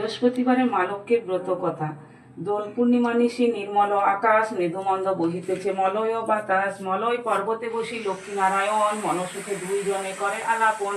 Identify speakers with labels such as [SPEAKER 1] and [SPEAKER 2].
[SPEAKER 1] বৃহস্পতিবারে মালক্যের ব্রত কথা। দোল পূর্ণিমা নিশি নির্মল আকাশ, মৃদুমন্দ বহিতেছে মলয় বাতাস। মলয় পর্বতে বসি লক্ষ্মীনারায়ণ মনসুখে দুইজনে করে আলাপন।